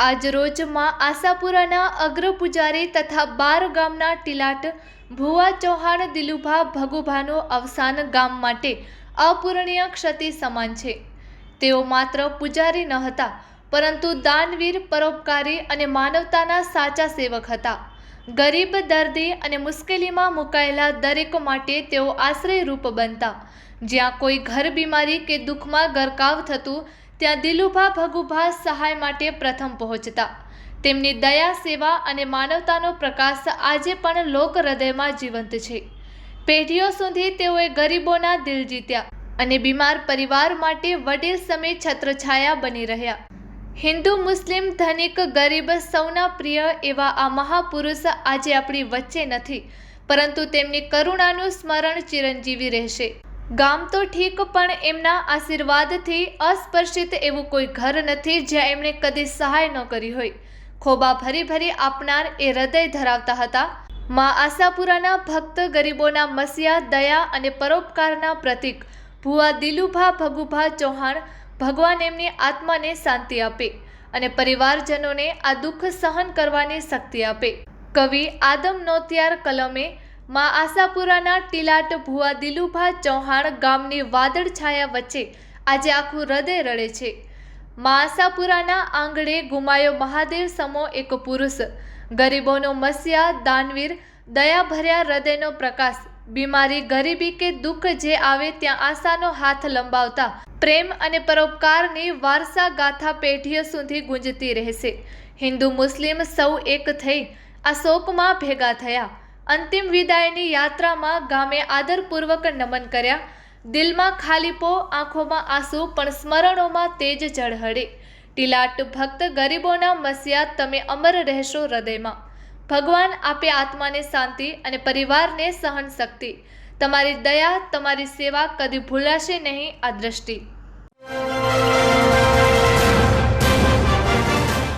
આજરોજમાં આશાપુરાના અગ્ર પૂજારી તથા બાર ગામના ટીલાટ, ભુવા ચૌહાણ, દિલુભા, ભગુભાનું અવસાન ગામ માટે અપૂરણીય ક્ષતિ સમાન છે. તેઓ માત્ર પૂજારી ન હતા, પરંતુ દાનવીર, પરોપકારી અને માનવતાના સાચા સેવક હતા. ગરીબ, દર્દી અને મુશ્કેલીમાં મુકાયેલા દરેક માટે તેઓ આશ્રયરૂપ બનતા. જ્યાં કોઈ ઘર બીમારી કે દુઃખમાં ગરકાવ થતું ત્યાં દિલુભા ભગુભા સહાય માટે પ્રથમ પહોંચતા. તેમની દયા, સેવા અને માનવતાનો પ્રકાશ આજે પણ લોક હૃદયમાં જીવંત છે. પેઢીઓ સુધી તેઓએ ગરીબોના દિલ જીત્યા અને બીમાર પરિવાર માટે વડીલ સમય છત્રછાયા બની રહ્યા. હિન્દુ, મુસ્લિમ, ધનિક, ગરીબ સૌના પ્રિય એવા આ મહાપુરુષ આજે આપણી વચ્ચે નથી, પરંતુ તેમની કરુણાનું સ્મરણ ચિરંજીવી રહેશે. ગામ તો ઠીક, પણ એમના આશીર્વાદથી અસ્પર્શિત એવું કોઈ ઘર નથી જ્યાં એમણે કદી સહાય ન કરી હોય. ખોબા ભરી ભરી આપનાર એ હૃદય ધરાવતા હતા. મા આશાપુરાના ભક્ત ગરીબોના મસિયા દયા અને પરોપકારના પ્રતીક, ભુવા દિલુભા ભગુભા ચૌહાણ, ભગવાન એમની આત્માને શાંતિ આપે અને પરિવારજનોને આ દુઃખ સહન કરવાની શક્તિ આપે. કવિ આદમ નોતિયાર કલમે માં આશાપુરાના ટીલાટ ભુવા દિલુભા ચૌહાણ ગામની વાદળ છાયા વચ્ચે આજે આખું હૃદય રડે છે. મા આશાપુરાના આંગણે ગુમાયો મહાદેવ સમો એક પુરુષ. ગરીબોનો મસિયા દાનવીર, દયાભર્યા હૃદયનો પ્રકાશ. બીમારી, ગરીબી કે દુઃખ જે આવે ત્યાં આશાનો હાથ લંબાવતા પ્રેમ અને પરોપકારની વારસા ગાથા પેઢીઓ સુધી ગુંજતી રહેશે. હિન્દુ મુસ્લિમ સૌ એક થઈ આ શોકમાં ભેગા થયા. અંતિમ વિદાયની યાત્રામાં ગામે આદરપૂર્વક નમન કર્યા. દિલમાં ખાલીપો આંખોમાં આંસુ, પણ સ્મરણોમાં તેજ ઝળહળે. ટીલાટ ભક્ત ગરીબોના મસિયા તમે અમર રહેશો હૃદયમાં. ભગવાન આપે આત્માને શાંતિ અને પરિવારને સહન શક્તિ તમારી દયા, તમારી સેવા કદી ભૂલાશે નહીં આ દ્રષ્ટિ.